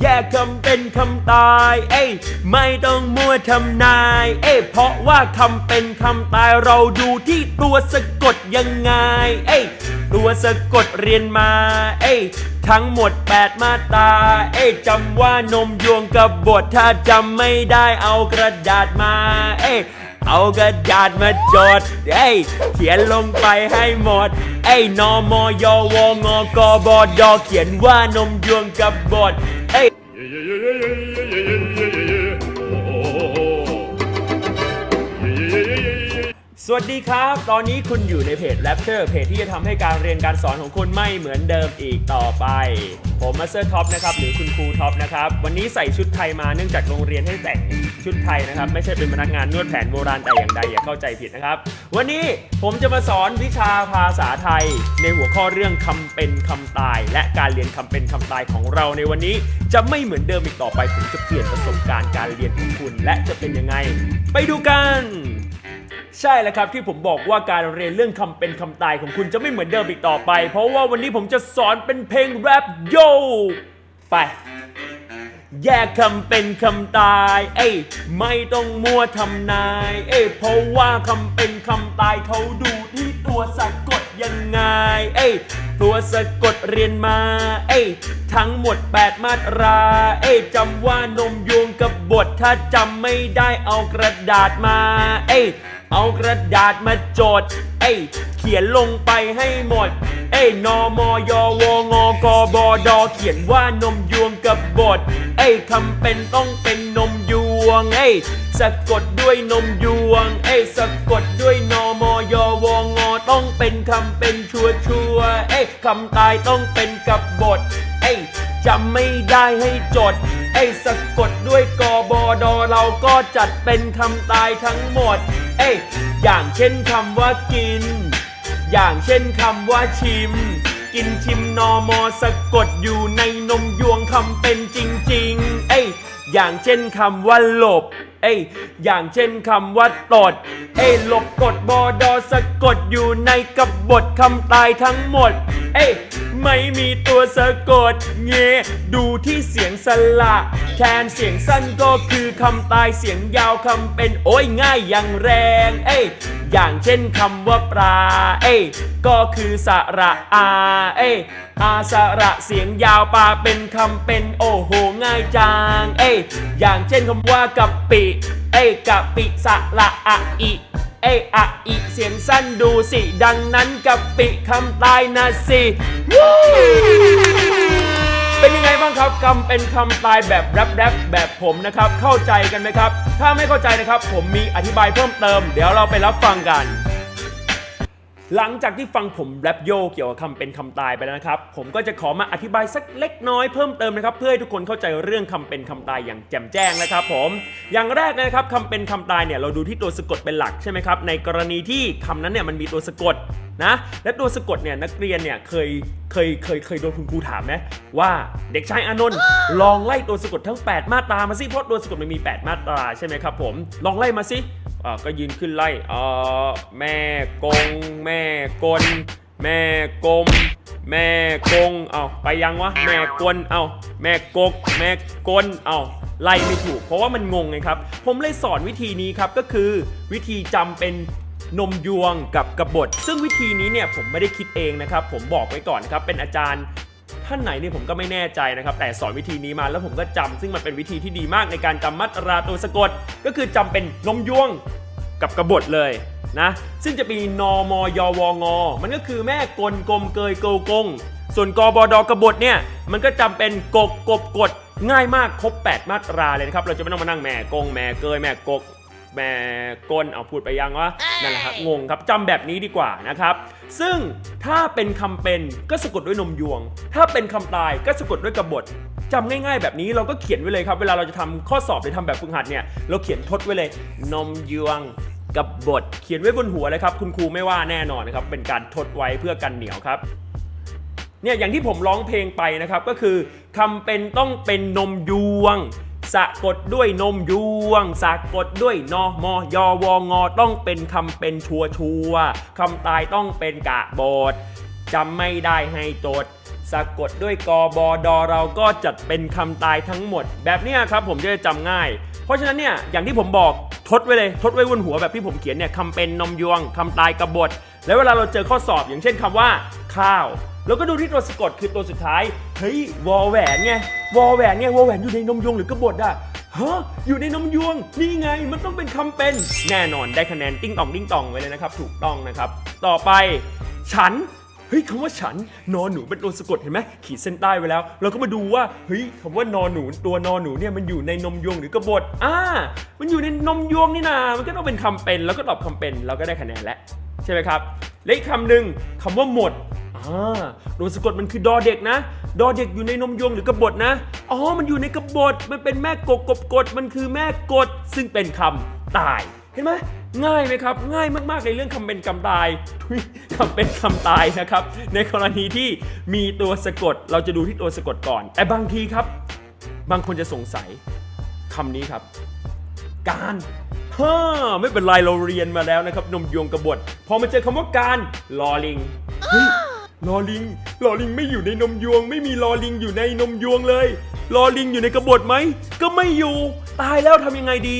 แยกคำเป็นคำตาย เอ้ยไม่ต้องมัวทำนาย เอ้ยเพราะว่าคำเป็นคำตายเราดูที่ตัวสะกดยังไง เอ้ยตัวสะกดเรียนมา เอ้ยทั้งหมด 8 มาตราเอ้ยจำว่านมยวงกับบทถ้าจำไม่ได้เอากระดาษมา เอ้ย เอากระดาษมาจดเอ้ยเขียนลงไปให้หมดเอ้ยนอมอยอวงกบดเขียนว่านมยวงกับบทเอ้ย วัสดีครับ ตอนนี้คุณอยู่ในเพจ Raptor เพจที่จะทำให้การเรียนการสอนของคุณไม่เหมือนเดิมอีกต่อไป ผมมาสเตอร์ท็อปนะครับหรือคุณครูท็อปนะครับ วันนี้ใส่ชุดไทยมาเนื่องจากโรงเรียนให้แต่งชุดไทยนะครับ ไม่ใช่เป็นพนักงานนวดแผนโบราณแต่อย่างใดอย่าเข้าใจผิดนะครับ วันนี้ผมจะมาสอนวิชาภาษาไทย ในหัวข้อเรื่องคำเป็นคำตาย และการเรียนคำเป็นคำตายของเราในวันนี้ จะไม่เหมือนเดิมอีกต่อไปผมจะเปลี่ยนประสบการณ์การเรียนของคุณ และจะเป็นยังไง ไปดูกัน ใช่แล้วครับที่ผมบอกว่าการเรียนเรื่องคำเป็นคำตายของคุณจะไม่เหมือนเดิมอีกต่อไป เพราะว่าวันนี้ผมจะสอนเป็นเพลงแรปโยไป แยกคำเป็นคำตาย เอ้ยไม่ต้องมัวทำนาย เอ้ยเพราะว่าคำเป็นคำตายเขาดูที่ตัวสะกดยังไง เอ้ยตัวสะกดเรียนมา เอ้ยทั้งหมด 8 มาตรา เอ้ยจำว่านมยวงกับบทถ้าจำไม่ได้เอากระดาษมา เอ้ย เอากระดาษมาจด เอ้ยเขียนลงไปให้หมด เอ้ยนอมอยอวงกบดเขียนว่านมยวงกับบท เอ้ยคำเป็นต้องเป็นนมยวง เอ้ยสะกดด้วยนมยวง เอ้ยสะกดด้วยนอมอยอวงต้องเป็นคำเป็นชัวชัวเอ้ยคำตายต้องเป็นกับบท จำไม่ได้ให้จด ไอ้สะกดด้วยกบอดเราก็จัดเป็นคำตายทั้งหมด เอ้ยอย่างเช่นคำว่ากิน อย่างเช่นคำว่าชิม กินชิมนอมอสะกดอยู่ในนมยวงคำเป็นจริง ๆ เอ้ยอย่างเช่นคำว่าหลบ เอ้ยอย่างเช่นคำว่าตด เอ้ยหลบกดบอดอสะกดอยู่ในกับบทคำตายทั้งหมด เอ้ยไม่มีตัวสะกดเงดูที่เสียงสละแทนเสียงสั้นก็คือคำตายเสียงยาวคำเป็นโอ้ยง่ายอย่างแรง เอ้ย อย่างเช่นคำว่าปลา เอ้ยก็คือสระอาเอ้ยอาสระเสียงยาวปลาเป็นคำเป็นโอ้โหง่ายจังเอ้ยอย่างเช่นคำว่ากะปิ เอ้ยกะปิสระอะอิเอ้ยอะอิเสียงสั้นดูสิ ดังนั้นกะปิคำตายนะสิ เป็นยังไงบ้างครับคำเป็นคำตายแบบแรปแรปแบบผมนะครับ เข้าใจกันไหมครับ ถ้าไม่เข้าใจนะครับ ผมมีอธิบายเพิ่มเติม เดี๋ยวเราไปรับฟังกัน หลังจากที่ฟังผมแรปโยเกี่ยวกับคำเป็นคำตายไปแล้วนะครับ ผมก็จะขอมาอธิบายสักเล็กน้อยเพิ่มเติมนะครับ เพื่อให้ทุกคนเข้าใจเรื่องคำเป็นคำตายอย่างแจ่มแจ้งนะครับผม อย่างแรกนะครับคำเป็นคำตายเนี่ยเราดูที่ตัวสะกดเป็นหลักใช่ไหมครับ ในกรณีที่คำนั้นเนี่ยมันมีตัวสะกดนะและตัวสะกดเนี่ยนักเรียนเนี่ยเคยเคยเคยเคยโดนคุณครูถามไหมว่าเด็กชายอานนท์ลองไล่ตัวสะกดทั้ง 8 มาตรามาสิเพราะตัวสะกดมันมี 8 มาตราใช่ไหมครับผมลองไล่มาสิ อ่าก็ยืนขึ้นไล่เออแม่กง แม่กล แม่กลมแม่กง เอาไปยังวะ แม่กลเอาแม่กก แม่กลเอาไล่ไม่ถูก เพราะว่ามันงงไงครับ ผมเลยสอนวิธีนี้ครับ ก็คือวิธีจำเป็นนมยวงกับกระบฏซึ่งวิธีนี้เนี่ยผมไม่ได้คิดเองนะครับ ผมบอกไว้ก่อนครับ เป็นอาจารย์ ท่านไหนเนี่ยผมก็ไม่แน่ใจนะครับ แต่สอนวิธีนี้มาแล้วผมก็จำซึ่งมันเป็นวิธีที่ดีมากในการจำมัตราตัวสะกด ก็คือจำเป็นนมยวงกับกบฏเลยนะ ซึ่งจะมีนอมอยอวงอ มันก็คือแม่กลกลมเกยเกลกง ส่วนกบดกบฏเนี่ย มันก็จำเป็นกกกบกดง่ายมากครบ 8 มาตราเลยนะครับ เราจะไม่ต้องมานั่งแม่กงแม่เกยแม่กก แม่กลเอาพูดไปยังวะนั่นแหละครับงงครับจำแบบนี้ดีกว่านะครับ ซึ่งถ้าเป็นคำเป็นก็สะกดด้วยนมยวง ถ้าเป็นคำตายก็สะกดด้วยกบฏจำง่ายๆแบบนี้เราก็เขียนไว้เลยครับ เวลาเราจะทำข้อสอบหรือทำแบบฝึกหัดเนี่ยเราเขียนทดไว้เลย นมยวงกับบท เขียนไว้บนหัวเลยครับคุณครูไม่ว่าแน่นอนนะครับเป็นการทดไว้เพื่อกันเหนียวครับเนี่ยอย่างที่ผมร้องเพลงไปนะครับก็คือคำเป็นต้องเป็นนมยวง สะกดด้วยนมยวง สะกดด้วยนอมอยอวงอต้องเป็นคำเป็นชัวชัวคำตายต้องเป็นกะบทจำไม่ได้ให้จดสะกดด้วยกบดเราก็จัดเป็นคำตายทั้งหมด แบบนี้ครับผมจะจำง่าย เพราะฉะนั้นเนี่ยอย่างที่ผมบอกทดไว้เลยทดไว้บนหัวแบบที่ผมเขียนเนี่ยคำเป็นนมยวงคำตายกระบฏแล้วเวลาเราเจอข้อสอบอย่างเช่นคำว่า ข้าว แล้วก็ดูที่ตัวสะกดคือตัวสุดท้าย เฮ้ยวอแหวนไงวอแหวนไงวอแหวนอยู่ในนมยวงหรือกบฏอะฮะอยู่ในนมยวง นี่ไงมันต้องเป็นคำเป็น แน่นอนได้คะแนนติ้งต่องติ้งต่องไว้เลยนะครับ ถูกต้องนะครับ ต่อไป ฉันเฮ้ยคำว่าฉันนอนหนูเป็นตัวสะกดเห็นไหมขีดเส้นใต้ไว้แล้ว เราก็มาดูว่าเฮ้ยคำว่านอนหนูตัวนอนหนูเนี่ยมันอยู่ในนมยวงหรือกบฏอ่ามันอยู่ในนมยวงนี่นามันก็ต้องเป็นคำเป็น แล้วก็ตอบคำเป็น เราก็ได้คะแนนแล้วใช่ไหมครับและอีกคำหนึ่งคำว่าหมด อ่าตัวสะกดมันคือดอเด็กนะ ดอเด็กอยู่ในนมยวงหรือกระบฏนะ อ๋อ มันอยู่ในกระบฏมันเป็นแม่กกกบกฎมันคือแม่กฎซึ่งเป็นคำตาย เห็นไหมง่ายไหมครับ ง่ายมากๆในเรื่องคำเป็นคำตายคำเป็นคำตายนะครับ ในกรณีที่มีตัวสะกด เราจะดูที่ตัวสะกดก่อน แต่บางทีครับ บางคนจะสงสัยคำนี้ครับ การฮ่าไม่เป็นไรเราเรียนมาแล้วนะครับนมยวงกระบฏพอมาเจอคำว่าการลอลิงเฮ้ย ลอลิงลอลิงไม่อยู่ในนมยวง ไม่มีลอลิงอยู่ในนมยวงเลยลอลิงอยู่ในกระบฏไหม ก็ไม่อยู่ ตายแล้วทำยังไงดี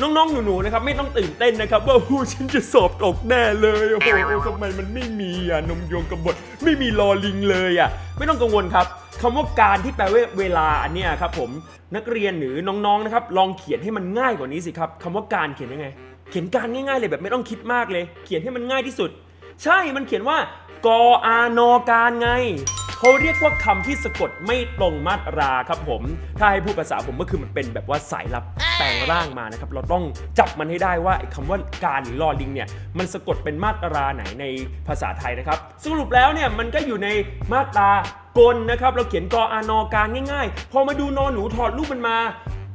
น้องๆ หนูๆ นะครับ ไม่ต้องตื่นเต้นนะครับ ว่าโอ้ฉันจะสอบตกแน่เลย โอ้โหทำไมมันไม่มีอะนมโยงกระบฏไม่มีลอลิงเลยอะ ไม่ต้องกังวลครับคำว่าการที่แปลว่าเวลาอันเนี้ยครับผมนักเรียนหรือน้องๆ นะครับ ลองเขียนให้มันง่ายกว่านี้สิครับคำว่าการเขียนยังไง เขียนการง่ายๆเลยแบบไม่ต้องคิดมากเลย เขียนให้มันง่ายที่สุด ใช่มันเขียนว่า กออานอการไง เขาเรียกว่าคำที่สะกดไม่ตรงมาตราครับผม ถ้าให้พูดภาษาผมก็คือมันเป็นแบบว่าสายลับแปลงร่างมานะครับ เราต้องจับมันให้ได้ว่าไอ้คำว่าการหรือลอลิงเนี่ย มันสะกดเป็นมาตราไหนในภาษาไทยนะครับ สรุปแล้วเนี่ยมันก็อยู่ในมาตรากลนะครับ เราเขียนกออานอการง่ายๆ พอมาดูนอนหนูถอดรูปมันมา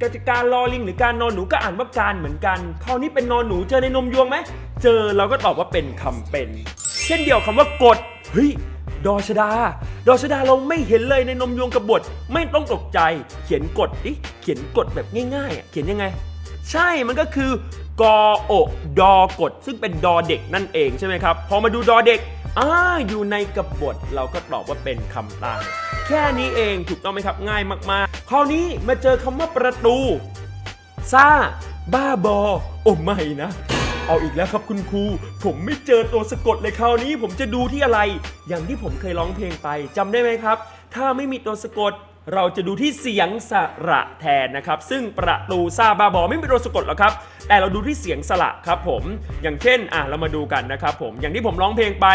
กติการลอลิงหรือการนอนหนูก็อ่านว่าการเหมือนกัน คราวนี้เป็นนอนหนูเจอในนมยวงไหม เจอเราก็ตอบว่าเป็นคำเป็นเช่นเดียวคำว่ากดเฮ้ยดอชดา ดอชดาเราไม่เห็นเลยในนมยวงกับบทไม่ต้องตกใจ เขียนกดดิเขียนกดแบบง่ายๆอะเขียนยังไง ใช่มันก็คือกอโอกดอกด ซึ่งเป็นดอเด็กนั่นเองใช่ไหมครับ พอมาดูดอเด็กอ่าอยู่ในกระบฏเราก็ตอบว่าเป็นคำตายแค่นี้เองถูกต้องไหมครับง่ายมากๆ คราวนี้มาเจอคำว่าประตูซ่าบ้าบอโอ้ไม่นะ เอาอีกแล้วครับคุณครู ผมไม่เจอตัวสะกดเลยคราวนี้ผมจะดูที่อะไร อย่างที่ผมเคยร้องเพลงไปจำได้ไหมครับ ถ้าไม่มีตัวสะกด เราจะดูที่เสียงสระแทนนะครับ ซึ่งประตูซาบาบอไม่มีตัวสะกดหรอกครับ แต่เราดูที่เสียงสระครับผม อย่างเช่นอะเรามาดูกันนะครับผม อย่างที่ผมร้องเพลงไป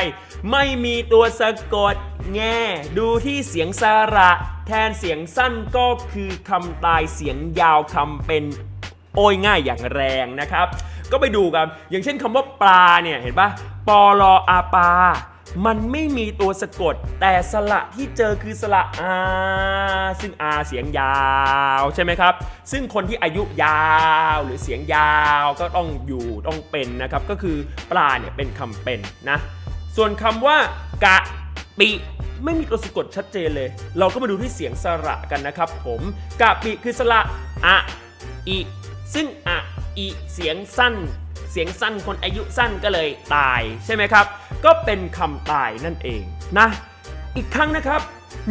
ไม่มีตัวสะกดแง่ดูที่เสียงสระ แทนเสียงสั้นก็คือคำตายเสียงยาวคำเป็นโอ้ยง่ายอย่างแรงนะครับ ก็ไปดูกัน อย่างเช่นคำว่าปลาเนี่ยเห็นปะปอลออาปา มันไม่มีตัวสะกด แต่สระที่เจอคือสระอาซึ่งอาเสียงยาวใช่ไหมครับ ซึ่งคนที่อายุยาวหรือเสียงยาวก็ต้องอยู่ต้องเป็นนะครับ ก็คือปลาเนี่ยเป็นคำเป็นนะ ส่วนคำว่ากะปิไม่มีตัวสะกดชัดเจนเลย เราก็มาดูที่เสียงสระกันนะครับผม กะปิคือสระอะอีซึ่งอะ อีเสียงสั้น เสียงสั้นคนอายุสั้นก็เลยตายใช่ไหมครับ ก็เป็นคำตายนั่นเองนะ อีกครั้งนะครับ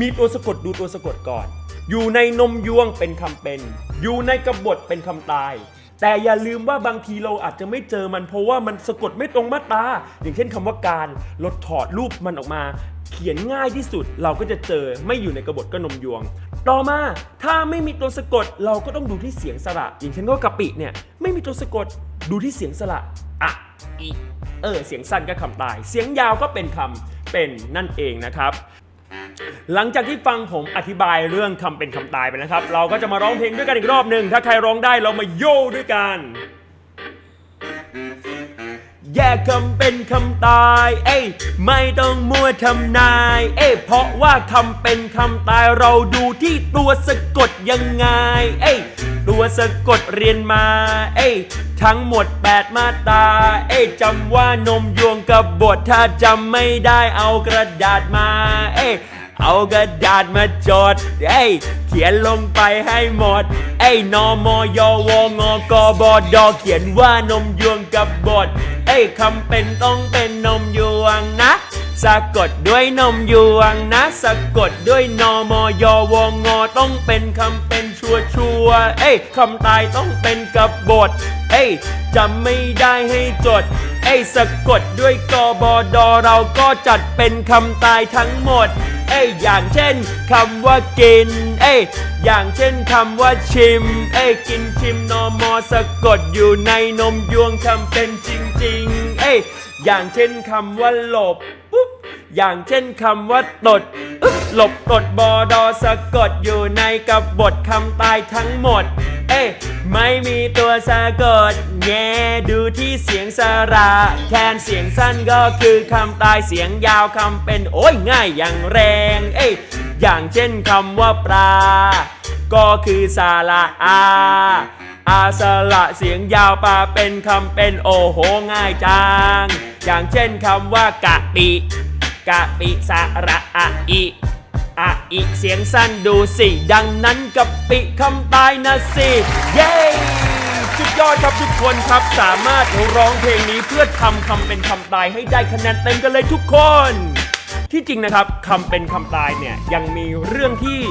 มีตัวสะกดดูตัวสะกดก่อน อยู่ในนมยวงเป็นคำเป็น อยู่ในกบฏเป็นคำตาย แต่อย่าลืมว่าบางทีเราอาจจะไม่เจอมันเพราะว่ามันสะกดไม่ตรงมาตราอย่างเช่นคำว่าการลดถอดรูปมันออกมา เขียนง่ายที่สุดเราก็จะเจอไม่อยู่ในกบฏก็นมยวง ต่อมาถ้าไม่มีตัวสะกดเราก็ต้องดูที่เสียงสระ อย่างเช่นว่ากะปิเนี่ยไม่มีตัวสะกดดูที่เสียงสระอะอีเออเสียงสั้นก็คำตาย เสียงยาวก็เป็นคำเป็นนั่นเองนะครับ หลังจากที่ฟังผมอธิบายเรื่องคำเป็นคำตายไปนะครับ เราก็จะมาร้องเพลงด้วยกันอีกรอบหนึ่งถ้าใครร้องได้เรามาโย่ด้วยกัน แยกคำเป็นคำตาย เอ้ยไม่ต้องมัวทำนาย เอ้ยเพราะว่าคำเป็นคำตายเราดูที่ตัวสะกดยังไง เอ้ยตัวสะกดเรียนมา เอ้ยทั้งหมด 8 มาตราเอ้ยจำว่านมยวงกับบทถ้าจำไม่ได้เอากระดาษมา เอ้ย เอากระดาษมาจดเอ้ยเขียนลงไปให้หมดเอ้ยนมยวงกบดเขียนว่านมยวงกับบทเอ้ยคำเป็นต้องเป็นนมยวงนะ สะกดด้วยนมยวงนะสะกดด้วยนอมอยอวงงอต้องเป็นคำเป็นชัวชัวเอ้ยคำตายต้องเป็นกบฏเอ้ยจำไม่ได้ให้จด เอ้ยสะกดด้วยกบดเราก็จัดเป็นคำตายทั้งหมด เอ้ยอย่างเช่นคำว่ากิน เอ้ยอย่างเช่นคำว่าชิม เอ้ยกินชิมนอมอสะกดอยู่ในนมยวงคำเป็นจริง ๆ เอ้ย อย่างเช่นคำว่าหลบปุ๊บอย่างเช่นคำว่าตดอึ๊บหลบตดบอดอสะกดอยู่ในกับฏคำตายทั้งหมด เอ้ยไม่มีตัวสะกดแง่ดูที่เสียงสระแทนเสียงสั้นก็คือคำตายเสียงยาวคำเป็นโอ้ยง่ายอย่างแรง เอ้ยอย่างเช่นคำว่าปลา ก็คือสาระอา อาสระเสียงยาวปลาเป็นคำเป็นโอโหง่ายจัง อย่างเช่นคำว่ากะปิ กะปิสาระอะอิอะอิเสียงสั้นดูสิ ดังนั้นกะปิคำตายนะสิ เย้สุดยอดครับทุกคนครับสามารถร้องเพลงนี้เพื่อทำคำเป็นคำตายให้ได้คะแนนเต็มกันเลยทุกคน ที่จริงนะครับคำเป็นคำตายเนี่ยยังมีเรื่องที่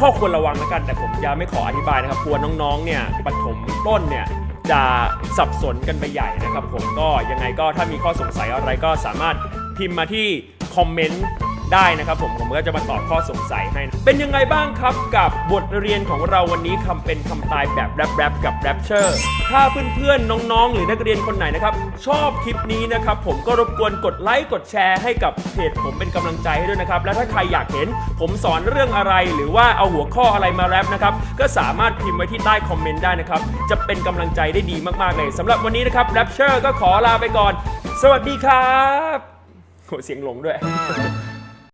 ข้อควรระวังแล้วกัน แต่ผมจะไม่ขออธิบายนะครับกลัวน้องๆเนี่ยปฐมต้นเนี่ยจะสับสนกันไปใหญ่นะครับ ผมก็ยังไงก็ถ้ามีข้อสงสัยอะไรก็สามารถพิมพ์มาที่คอมเมนต์ ได้นะครับผมผมก็จะมาตอบข้อสงสัยให้เป็นยังไงบ้างครับกับบทเรียนของเราวันนี้คำเป็นคำตายแบบแรปแรปกับแรปเชอร์ถ้าเพื่อนๆน้องๆ หรือนักเรียนคนไหนนะครับ ชอบคลิปนี้นะครับผมก็รบกวนกดไลค์กดแชร์ให้กับเพจผมเป็นกำลังใจให้ด้วยนะครับ และถ้าใครอยากเห็นผมสอนเรื่องอะไรหรือว่าเอาหัวข้ออะไรมาแรปนะครับ ก็สามารถพิมพ์ไว้ที่ใต้คอมเมนต์ได้นะครับ จะเป็นกำลังใจได้ดีมากๆเลยสำหรับวันนี้นะครับแรปเชอร์ก็ขอลาไปก่อน สวัสดีครับโหเสียงหลงด้วย